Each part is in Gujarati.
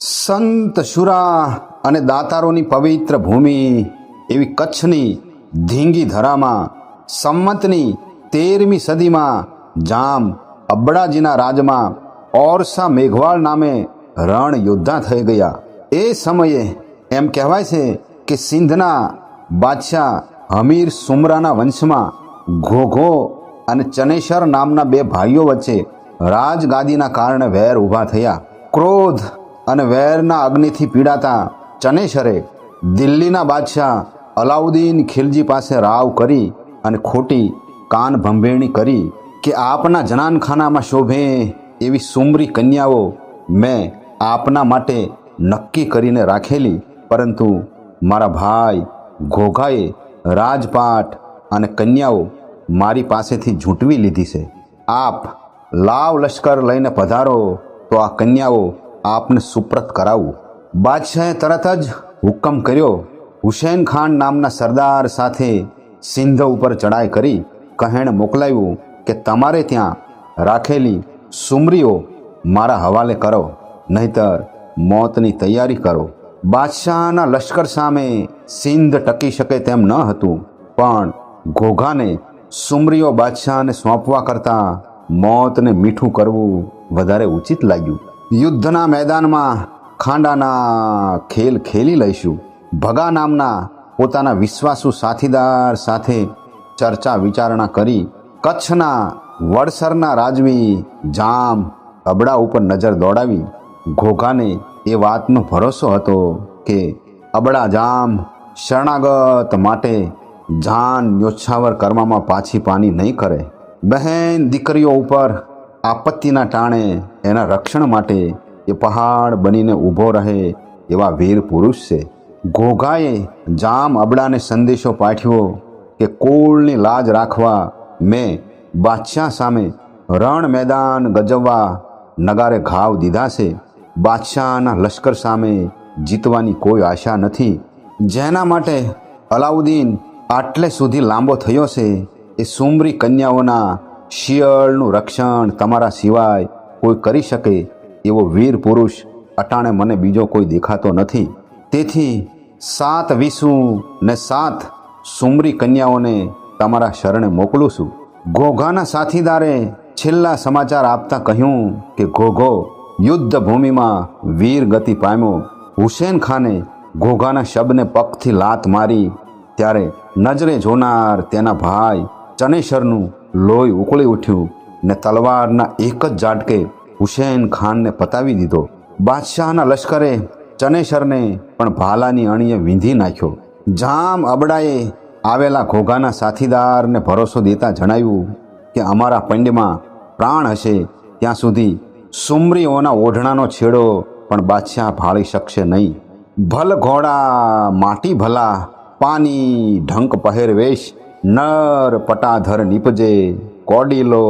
સંત શુરા અને દાતારોની પવિત્ર ભૂમિ એવી કચ્છની ધીંગી ધરામાં, સંમતની તેરમી સદીમાં જામ અબડાજીના રાજમાં ઓરસા મેઘવાળ નામે રણ યોદ્ધા થઈ ગયા. એ સમયે એમ કહેવાય છે કે સિંધના બાદશાહ હમીર સુમરાના વંશમાં ઘોઘો અને ચનેશ્વર નામના બે ભાઈઓ વચ્ચે રાજગાદીના કારણે વેર ઊભા થયા. ક્રોધ અને વેરના અગ્નિથી પીડાતા ચનેશરે દિલ્હીના બાદશાહ અલાઉદ્દીન ખિલજી પાસે રાવ કરી અને ખોટી કાન ભંભેરણી કરી કે આપના જનાનખાનામાં શોભે એવી સુમરી કન્યાઓ મેં આપના માટે નક્કી કરીને રાખેલી. પરંતુ મારા ભાઈ ઘોઘાએ રાજપાટ અને કન્યાઓ મારી પાસેથી ઝૂંટવી લીધી છે. આપ લાવ લશ્કર લઈને પધારો તો આ કન્યાઓ આપને સુપ્રત કરાવું. બાદશાહે તરત જ હુકમ કર્યો. હુસેન ખાન નામના સરદાર સાથે સિંધ ઉપર ચડાઈ કરી કહેણ મોકલાવ્યું કે તમારે ત્યાં રાખેલી સુમરીઓ મારા હવાલે કરો, નહીતર મોતની તૈયારી કરો. બાદશાહના લશ્કર સામે સિંધ ટકી શકે તેમ ન હતું, પણ ઘોઘાને સુમરીઓ બાદશાહને સોંપવા કરતાં મોતને મીઠું કરવું વધારે ઉચિત લાગ્યું. યુદ્ધના મેદાનમાં ખાંડાના ખેલ ખેલી લઈશું. ભગા નામના પોતાના વિશ્વાસુ સાથીદાર સાથે ચર્ચા વિચારણા કરી કચ્છના વડસરના રાજવી જામ અબડા ઉપર નજર દોડાવી. ઘોઘાને એ વાતનો ભરોસો હતો કે અબડા જામ શરણાગત માટે જાન ન્યોછાવર કરવામાં પાછી પાની નહીં કરે. બહેન દીકરીઓ ઉપર આપત્તિના ટાણે એના રક્ષણ માટે એ પહાડ બનીને ઊભો રહે એવા વીર પુરુષ છે. ઘોઘાએ જામ અબડાને સંદેશો પાઠવ્યો કે કુળની લાજ રાખવા મેં બાદશાહ સામે રણ મેદાન ગજવવા નગારે ઘાવ દીધા છે. બાદશાહના લશ્કર સામે જીતવાની કોઈ આશા નથી. જેના માટે અલાઉદ્દીન આટલે સુધી લાંબો થયો છે એ સુમરી કન્યાઓના શિયળનું રક્ષણ તમારા સિવાય કોઈ કરી શકે એવો વીર પુરુષ અટાણે મને બીજો કોઈ દેખાતો નથી. તેથી સાત વિસુ ને સાત સુમરી કન્યાઓને તમારા શરણે મોકલું છું. ઘોઘાના સાથીદારે છેલ્લા સમાચાર આપતા કહ્યું કે, ઘોઘો, યુદ્ધ ભૂમિમાં વીર ગતિ પામ્યો. હુસેન ખાને ઘોઘાના શબને પગથી લાત મારી. ત્યારે નજરે જોનાર તેના ભાઈ ચનેશ્વરનું લોહી ઉકળી ઉઠ્યું ને તલવારના એક જ ઝાટકે હુસેન ખાનને પતાવી દીધો. બાદશાહના લશ્કરે ચનેશરને પણ ભાલાની અણીએ વીંધી નાખ્યો. જામ અબડાએ આવેલા ઘોઘાના સાથીદારને ભરોસો દેતા જણાવ્યું કે અમારા પંડમાં પ્રાણ હશે, ત્યાં સુધી સુમરીઓના ઓઢણાનો છેડો પણ બાદશાહ ભાળી શકશે નહીં. ભલ ઘોડા માટી ભલા, પાની ઢંક પહેરવેશ નર પટાધર નીપજે, કોડીલો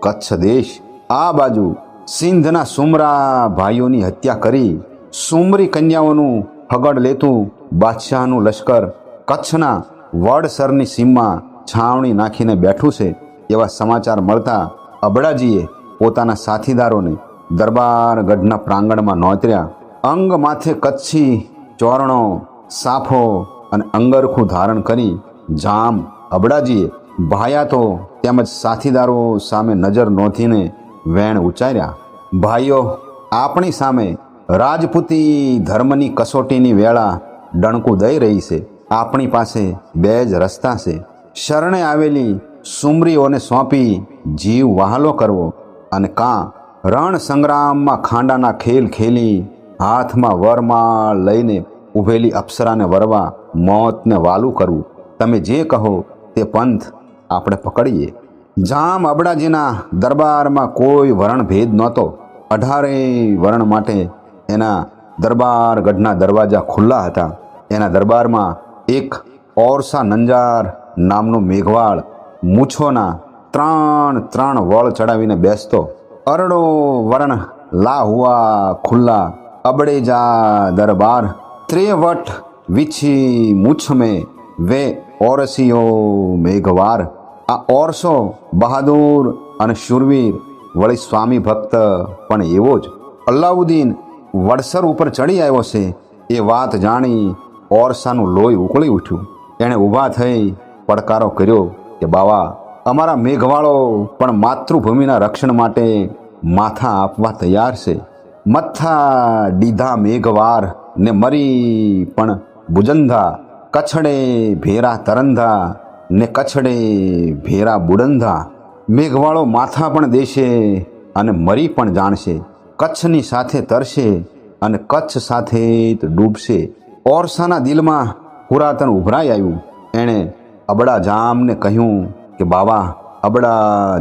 કચ્છ દેશ. આ બાજુ સિંધના સુમરા ભાઈઓની હત્યા કરી, સુમરી કન્યાઓનું હગડ લેતું બાદશાહનું લશ્કર કચ્છના વડસરની સીમમાં છાવણી નાખીને બેઠું છે એવા સમાચાર મળતા અબડાજીએ પોતાના સાથીદારોને દરબાર ગઢના પ્રાંગણમાં નોતર્યા. અંગ માથે કચ્છી ચોરણો, સાફો અને અંગરખું ધારણ કરી જામ અબડાજીએ ભાયાતો તેમજ સાથીદારો સામે નજર નોંધીને વેણ ઉચ્ચાર્યા, ભાઈઓ, આપણી સામે રાજપૂતી ધર્મની કસોટીની વેળા ડણકું દઈ રહી છે. આપણી પાસે બે જ રસ્તા છે. શરણે આવેલી સુમરીઓને સોંપી જીવ વહાલો કરવો અને કાં રણ સંગ્રામમાં ખાંડાના ખેલ ખેલી હાથમાં વરમાળ લઈને ઊભેલી અપ્સરાને વરવા મોતને વાલું કરવું. તમે જે કહો તે પંથ આપણે પકડીએ. જામ અબડાજીના દરબારમાં કોઈ વરણ ભેદ નહોતો. અઢારેય વરણ માટે એના દરબાર ગઢના દરવાજા ખુલ્લા હતા. એના દરબારમાં એક ઓરસા નંજાર નામનો મેઘવાળ મૂછોના ત્રણ ત્રણ વળ ચડાવીને બેસતો. અરડો વરણ લા હુઆ ખુલ્લા અબડેજા દરબાર ત્રેવટ વિછી મૂછ મેં વે ઓરસીઓ મેઘવાર આ ઓરસો બહાદુર અને શૂરવીર વળી સ્વામી ભક્ત પણ એવો જ અલ્લાઉદ્દીન વડસર ઉપર ચડી આવ્યો છે એ વાત જાણી ઓરસાનું લોહી ઉકળી ઉઠ્યું એણે ઊભા થઈ પડકારો કર્યો કે બાવા અમારા મેઘવાળો પણ માતૃભૂમિના રક્ષણ માટે માથા આપવા તૈયાર છે મથ્થા દીધા મેઘવાર ને મરી પણ બુજંધા કછડે ભેરા તરંધા ને કછડે ભેરા બુડંધા. મેઘવાળો માથા પણ દેશે અને મરી પણ જાણશે. કચ્છની સાથે તરશે અને કચ્છ સાથે જ ડૂબશે. ઓરસાના દિલમાં પુરાતન ઉભરાઈ આવ્યું. એણે અબડા જામને કહ્યું કે, બાવા, અબડા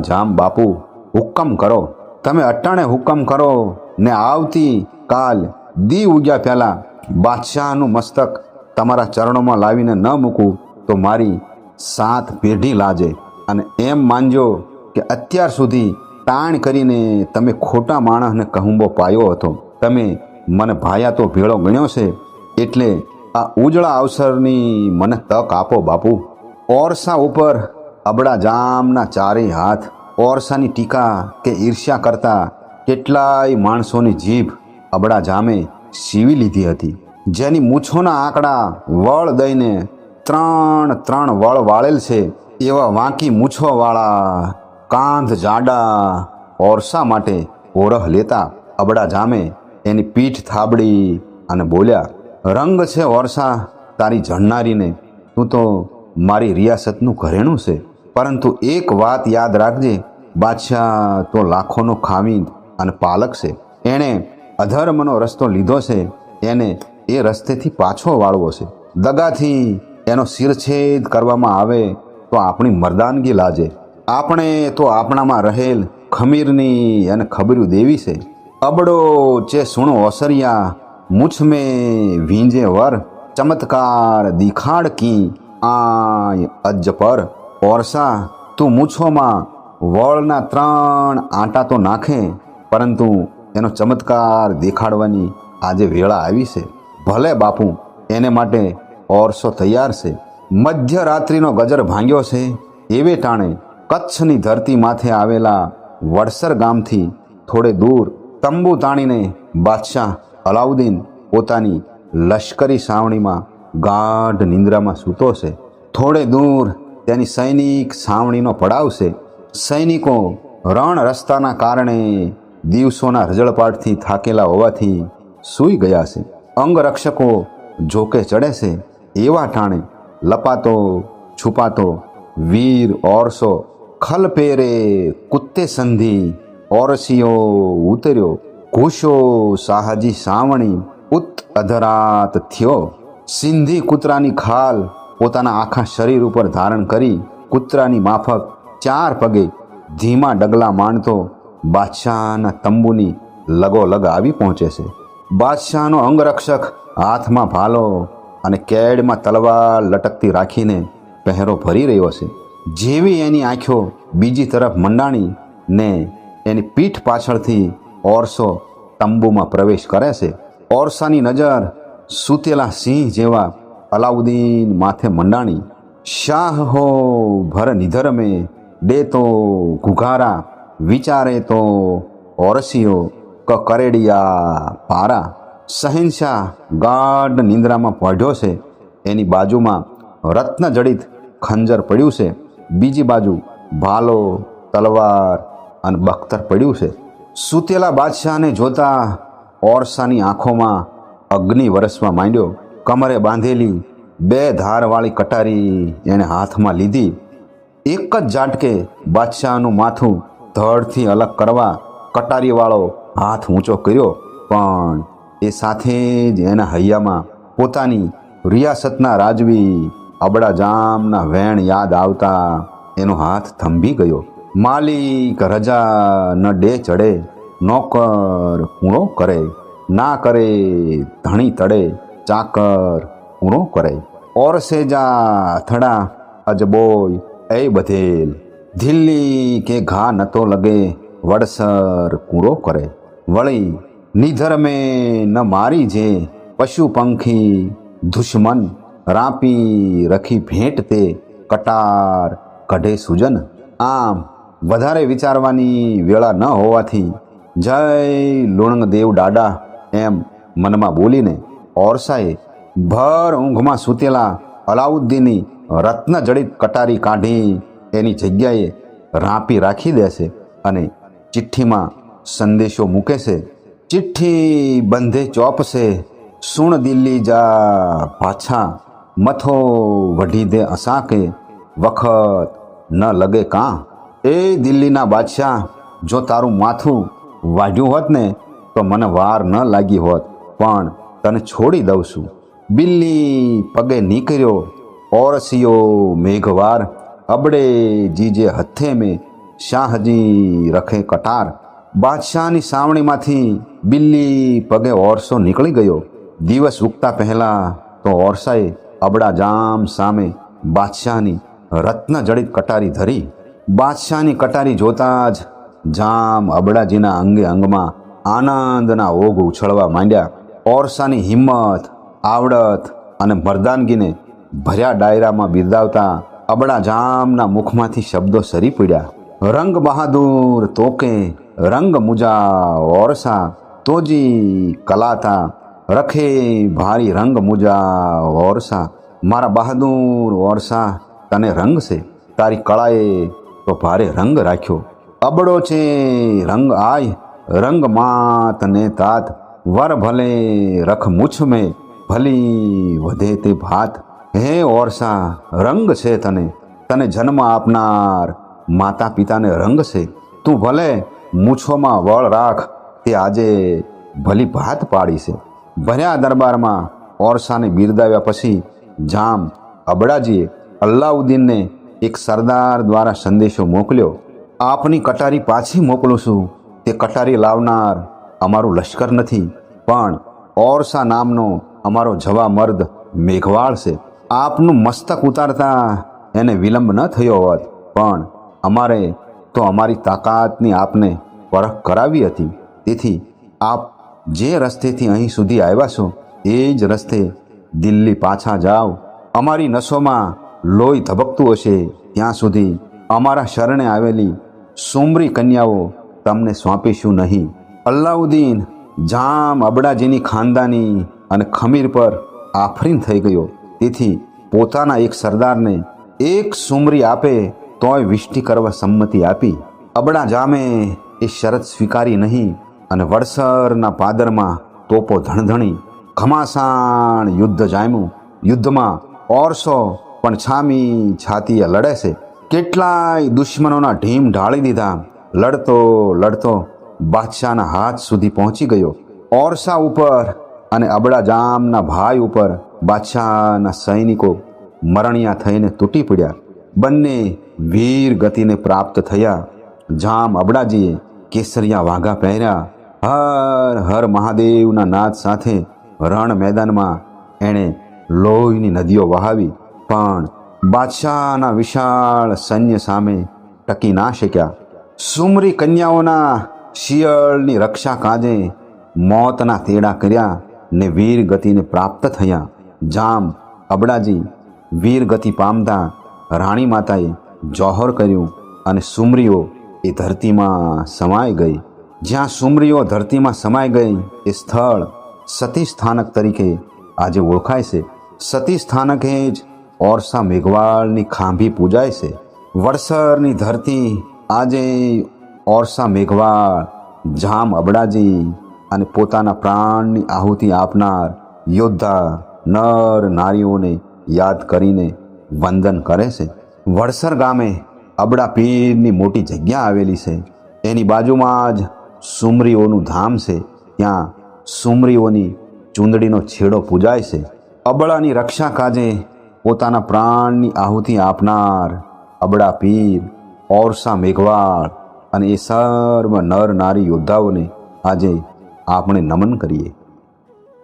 જામ બાપુ, હુકમ કરો. તમે અટાણે હુકમ કરો ને આવતી કાલ દી ઉગ્યા પહેલાં બાદશાહનું મસ્તક તમારા ચરણોમાં લાવીને ન મૂકું, તો મારી સાત પેઢી લાજે. અને એમ માનજો કે અત્યાર સુધી તાણ કરીને તમે ખોટા માણસને કહુંબો પાયો હતો. તમે મને ભાયા તો ભેળો ગણ્યો છે, એટલે આ ઉજળા અવસરની મને તક આપો બાપુ. ઓરસા ઉપર અબડા જામના ચારેય હાથ, ઓરસાની ટીકા કે ઈર્ષ્યા કરતા કેટલાય માણસોની જીભ અબડા જામે સીવી લીધી હતી. જેની મૂછોના આંકડા વળ દઈને ત્રણ ત્રણ વળ વાળેલ છે. એવા વાંકી મૂછોવાળા કાંધ, જાડા, ઓરસા માટે ઓરહ લેતા અબડા જામે એની પીઠ થાબડી અને બોલ્યા, રંગ છે ઓરસા, તારી જણનારીને. તું તો મારી રિયાસતનું ઘરેણું છે. પરંતુ એક વાત યાદ રાખજે, બાદશાહ તો લાખોનો ખામી અને પાલક છે. એણે અધર્મનો રસ્તો લીધો છે. એને એ રસ્તેથી પાછો વાળવો છે. દગાથી એનો શિરછેદ કરવામાં આવે તો આપણી મર્દાનગી લાજે. આપણે તો આપણામાં રહેલ ખમીરની અને ખબર્યું દેવી છે. અબડો ચે સુણો ઓસરિયા મુછ વીંજે વર, ચમત્કાર દિખાડ કી આય અજ પર. ઓરસા, તું મૂછોમાં વળના ત્રણ આંટા તો નાખે, પરંતુ એનો ચમત્કાર દેખાડવાની આજે વેળા આવી છે. ભલે બાપુ, એને માટે ઓરસો તૈયાર છે. મધ્યરાત્રિનો ગજર ભાંગ્યો છે. એવે ટાણે કચ્છની ધરતી માથે આવેલા વડસર ગામથી થોડે દૂર તંબુ તાણીને બાદશાહ અલાઉદ્દીન પોતાની લશ્કરી સાવણીમાં ગાઢ નિંદ્રામાં સૂતો છે. થોડે દૂર તેની સૈનિક સાવણીનો પડાવ છે. સૈનિકો રણ રસ્તાના કારણે દિવસોના રજળપાટથી થાકેલા હોવાથી સૂઈ ગયા છે. અંગરક્ષકો જોકે ચડે છે, એવા ટાણે લપાતો, છુપાતો, વીર, ઓરસો, ખલ પેરે, કુત્તે સંધિ, ઓરસીઓ ઉતર્યો ઘૂસો સાહજી સાવણી ઉત અધરાત થયો. સિંધી કૂતરાની ખાલ પોતાના આખા શરીર ઉપર ધારણ કરી, કૂતરાની માફક ચાર પગે ધીમા ડગલા માંડતો બાદશાહના તંબુની લગોલગ આવી પહોંચે છે. બાદશાહનો અંગરક્ષક હાથમાં ભાલો અને કેડમાં તલવાર લટકતી રાખીને પહેરો ભરી રહ્યો છે. જેવી એની આંખો બીજી તરફ મંડાણી ને એની પીઠ પાછળથી ઓરસો તંબુમાં પ્રવેશ કરે છે. ઓરસાની નજર સૂતેલા સિંહ જેવા અલાઉદ્દીન માથે મંડાણી, શાહ હો, ભર નિધર મેં, દે તો ઘુઘારા વિચારે તો ઓરસીઓ કરેડિયા પારા શહેનશાહ ગાઢ નિંદ્રામાં પઢ્યો છે. એની બાજુમાં રત્નજડિત ખંજર પડ્યું છે. બીજી બાજુ ભાલો, તલવાર અને બખ્તર પડ્યું છે. સૂતેલા બાદશાહને જોતા ઓરસાની આંખોમાં અગ્નિ વરસવા માંડ્યો. કમરે બાંધેલી બે ધારવાળી કટારી એણે હાથમાં લીધી. એક જ ઝાટકે બાદશાહનું માથું ધડથી અલગ કરવા કટારીવાળો હાથ ઊંચો કર્યો, પણ એ સાથે જ એના હૈયામાં પોતાની રિયાસતના રાજવી અબડા જામના વેણ યાદ આવતા એનો હાથ થંભી ગયો. માલિક રજા ન ડે ચડે, નોકર પૂણો કરે, ના કરે ધણી તડે, ચાકર પૂણો કરે. ઓરસેજા થડા અજબોય, એ બધેલ દિલ્હી કે ઘા નતો લગે, વડસર કૂરો કરે. વળી નિધરમે ન મારી જે પશુ પંખી દુશ્મન રાપી રખી ભેટ તે કટાર કઢે સુજન. આમ વધારે વિચારવાની વેળા ન હોવાથી જય લુણંગ દેવ દાડા એમ મનમાં બોલીને ઓરસાએ ભર ઊંઘમાં સૂતેલા અલાઉદ્દીનની રત્નજડિત કટારી કાઢી એની જગ્યાએ રાંપી રાખી દેશે અને ચિઠ્ઠીમાં સંદેશો મૂકે છે ચિઠ્ઠી બંધે ચોપશે સુણ દિલ્હી જા પાછા મથો વઢી દે અસાકે વખત ન લગે કાં એ દિલ્હીના બાદશાહ જો તારું માથું વાઢ્યું હોત ને તો મને વાર ન લાગી હોત પણ તને છોડી દઉં છું બિલ્લી પગે નીકળ્યો ઓરસિયો મેઘવાર અબડે જીજે હથે મેં શાહજી રખે કટાર બાદશાહની સાવણીમાંથી બિલ્લી પગે ઓરસો નીકળી ગયો. દિવસ ઉગતા પહેલાં તો ઓરસાએ અબડા જામ સામે બાદશાહની રત્નજડિત કટારી ધરી. બાદશાહની કટારી જોતાં જ જામ અબડાજીના અંગે અંગમાં આનંદના ઓઘ ઉછળવા માંડ્યા. ઓરસાની હિંમત, આવડત અને મરદાનગીને ભર્યા ડાયરામાં બિરદાવતા અબડા જામના મુખમાંથી શબ્દો સરી પડ્યા. રંગ બહાદુર તોકે રંગ મુજા ઓરસા તોજી કલાતા રખે ભારી રંગ મુજા ઓરસા મારા બહાદુર ઓરસા તને રંગ છે તારી કળાએ તો ભારે રંગ રાખ્યો અબડો છે રંગ આય રંગ માત ને તાત વર ભલે રખ મુછ મેં ભલી વધે તે ભાત હે ઓરસા રંગ છે તને તને જન્મ આપનાર માતા પિતાને રંગ છે તું ભલે મૂછોમાં વળ રાખ, તે આજે ભલી ભાત પાડી છે. ભર્યા દરબારમાં ઓરસાને બિરદાવ્યા પછી જામ અબડાજીએ અલ્લાઉદ્દીનને એક સરદાર દ્વારા સંદેશો મોકલ્યો, આપની કટારી પાછી મોકલું છું. તે કટારી લાવનાર અમારું લશ્કર નથી, પણ ઓરસા નામનો અમારો જવા મર્દ મેઘવાળ છે. આપનું મસ્તક ઉતારતા એને વિલંબ ન થયો હોત, પણ અમારે તો અમારી તાકાતની આપને પરખ કરાવી હતી. તેથી આપ જે રસ્તેથી અહીં સુધી આવ્યા છો, એ જ રસ્તે દિલ્હી પાછા જાઓ. અમારી નસોમાં લોહી ધબકતું હશે. ત્યાં સુધી અમારા શરણે આવેલી સુમરી કન્યાઓ તમને સોંપીશું નહીં. અલ્લાઉદ્દીન જામ અબડાજીની ખાનદાની અને ખમીર પર આફરીન થઈ ગયો. તેથી પોતાના એક સરદારને એક સુમરી આપે તોય વિષ્ટિ કરવા સંમતિ આપી. અબડા જામે એ શરત સ્વીકારી નહીં અને વડસરના પાદરમાં તોપો ધણધણી. ઘમાસાણ યુદ્ધ જામ્યું. યુદ્ધમાં ઓરસો પણ છામી છાતીએ લડે છે. કેટલાય દુશ્મનોના ઢીમ ઢાળી દીધા. લડતો લડતો બાદશાહના હાથ સુધી પહોંચી ગયો. ઓરસા ઉપર અને અબડા જામના ભાઈ ઉપર બાદશાહના સૈનિકો મરણિયા થઈને તૂટી પડ્યા. બંને વીર ગતિને પ્રાપ્ત થયા. જામ અબડાજીએ કેસરિયા વાઘા પહેર્યા. હર હર મહાદેવના નાદ સાથે રણ મેદાનમાં એણે લોહીની નદીઓ વહાવી, પણ બાદશાહના વિશાળ સૈન્ય સામે ટકી ના શક્યા. સુમરી કન્યાઓના શિયળની રક્ષા કાજે મોતના તેડા કર્યા ને વીર ગતિને પ્રાપ્ત થયા. જામ અબડાજી વીર ગતિ પામતા રાણી માતાએ જોહર કર્યું અને સુમરીઓ એ ધરતીમાં સમાઈ ગઈ. જ્યાં સુમરીઓ ધરતીમાં સમાઈ ગઈ, એ સ્થળ સતી સ્થાનક તરીકે આજે ઓળખાય છે. સતી સ્થાનકે જ ઓરસા મેઘવાળની ખાંભી પૂજાય છે. વડસરની ધરતી આજે ઓરસા મેઘવાળ, જામ અબડાજી અને પોતાના પ્રાણની આહુતિ આપનાર યોદ્ધા, નર નારીઓને યાદ કરીને વંદન કરે છે. વડસર ગામે અબડા પીરની મોટી જગ્યા આવેલી છે. એની બાજુમાં જ સુમરીઓનું ધામ છે. ત્યાં સુમરીઓની ચૂંદડીનો છેડો પૂજાય છે. અબડાની રક્ષા કાજે પોતાના પ્રાણની આહુતિ આપનાર અબડા પીર ઓરસા મેઘવાળ અને એ સર્વ નર નારી યોદ્ધાઓને આજે આપણે નમન કરીએ.